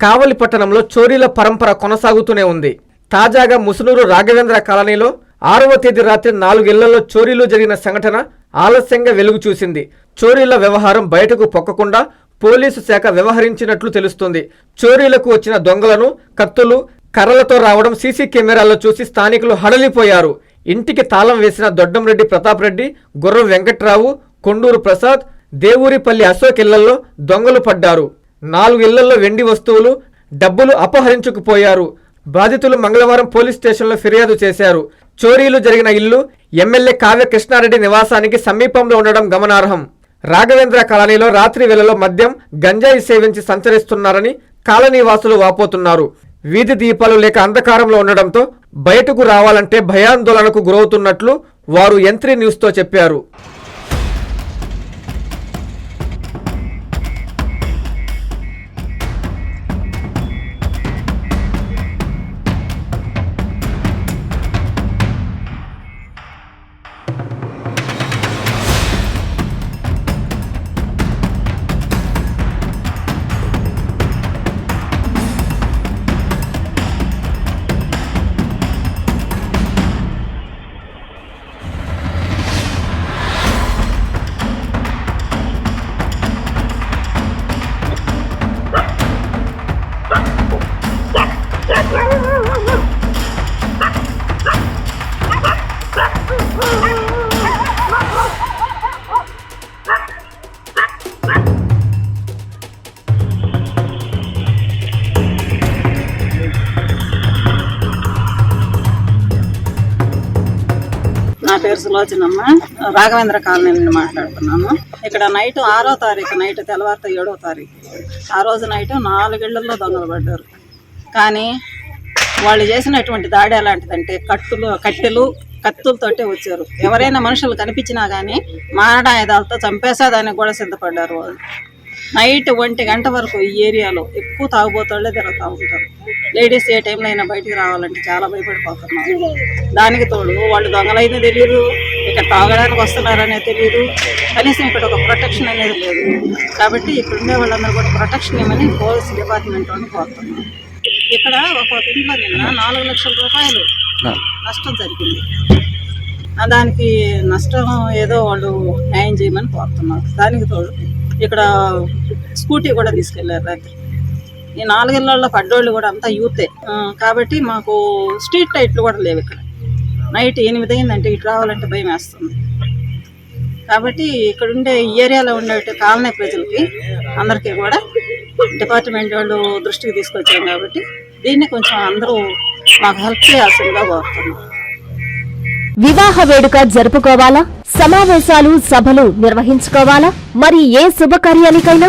కావలి పట్టణంలో చోరీల పరంపర కొనసాగుతూనే ఉంది. తాజాగా ముసునూరు రాఘవేంద్ర కాలనీలో ఆరవ తేదీ రాత్రి నాలుగేళ్ళలో చోరీలు జరిగిన సంఘటన ఆలస్యంగా వెలుగు చూసింది. చోరీల వ్యవహారం బయటకు పొక్కకుండా పోలీసు శాఖ వ్యవహరించినట్లు తెలుస్తుంది. చోరీలకు వచ్చిన దొంగలను కత్తులు కర్రలతో రావడం సీసీ కెమెరాల్లో చూసి స్థానికులు హడలిపోయారు. ఇంటికి తాళం వేసిన దొడ్డంరెడ్డి ప్రతాప్ రెడ్డి గుర్రం వెంకట్రావు కొండూరు ప్రసాద్ దేవురిపల్లి అశోక్ ఇళ్ళలో దొంగలు పడ్డారు. నాలుగు ఇళ్ళలో వెండి వస్తువులు డబ్బులు అపహరించుకుపోయారు. బాధితులు మంగళవారం పోలీస్ స్టేషన్లో ఫిర్యాదు చేశారు. చోరీలు జరిగిన ఇల్లు ఎమ్మెల్యే కావ్య కృష్ణారెడ్డి నివాసానికి సమీపంలో ఉండడం గమనార్హం. రాఘవేంద్ర కాలనీలో రాత్రి వేళలో మద్యం గంజాయి సేవించి సంచరిస్తున్నారని కాలనీ వాసులు వాపోతున్నారు. వీధి దీపాలు లేక అంధకారంలో ఉండడంతో బయటకు రావాలంటే భయాందోళనకు గురవుతున్నట్లు వారు ఎంత్రీ న్యూస్తో చెప్పారు. పేరు సులోచనమ్మ. రాఘవేంద్ర కాలనీ నుండి మాట్లాడుతున్నాను. ఇక్కడ నైట్ ఆరో తారీఖు నైట్ తెల్లవారితో ఏడో తారీఖు. ఆ రోజు నైట్ నాలుగేళ్ళలో దొంగలు పడ్డారు. కానీ వాళ్ళు చేసినటువంటి దాడి ఎలాంటిదంటే కట్టులు కట్టెలు కత్తులతోటే వచ్చారు. ఎవరైనా మనుషులు కనిపించినా కానీ మారడాయుధాలతో చంపేసేదానికి కూడా సిద్ధపడ్డారు వాళ్ళు. నైట్ ఒంటి గంట వరకు ఈ ఏరియాలో ఎక్కువ తాగుబోతాళ్ళే తిరుగుతూ ఉంటారు లేడీస్ ఏ టైంలో అయినా బయటికి రావాలంటే చాలా భయపడిపోతున్నారు. దానికి తోడు వాళ్ళు దొంగలైనా తెలియదు ఇక్కడ తాగడానికి వస్తున్నారనే తెలియదు కనీసం ఇక్కడ ఒక ప్రొటెక్షన్ అనేది లేదు. కాబట్టి ఇక్కడ ఉండే వాళ్ళందరూ కూడా ప్రొటెక్షన్ ఇవ్వమని పోలీస్ డిపార్ట్మెంట్ వాళ్ళని కోరుతున్నాం ఇక్కడ ఒక ఇంట్లో నిన్న నాలుగు లక్షల రూపాయలు నష్టం జరిగింది. దానికి నష్టం ఏదో వాళ్ళు న్యాయం చేయమని కోరుతున్నారు. దానికి తోడు ఇక్కడ స్కూటీ కూడా తీసుకెళ్ళారు రాత్రి. ఈ నాలుగేళ్ళలో పడ్డోళ్ళు కూడా అంతా యూతే. కాబట్టి మాకు స్ట్రీట్ లైట్లు కూడా లేవు ఇక్కడ. నైట్ ఎనిమిది అయిందంటే ఇటు రావాలంటే భయం వేస్తుంది. కాబట్టి ఇక్కడ ఉండే ఈ ఏరియాలో ఉండే కాలనీ ప్రజలకి అందరికీ కూడా డిపార్ట్మెంట్ వాళ్ళు దృష్టికి తీసుకొచ్చాం కాబట్టి దీన్ని కొంచెం అందరూ మాకు హెల్ప్ చేయాల్సిందిగా కోరుతున్నాం. వివాహ వేడుక జరుపుకోవాలా? సమావేశాలు సభలు నిర్వహించుకోవాలా? మరి ఏ శుభకార్యానికైనా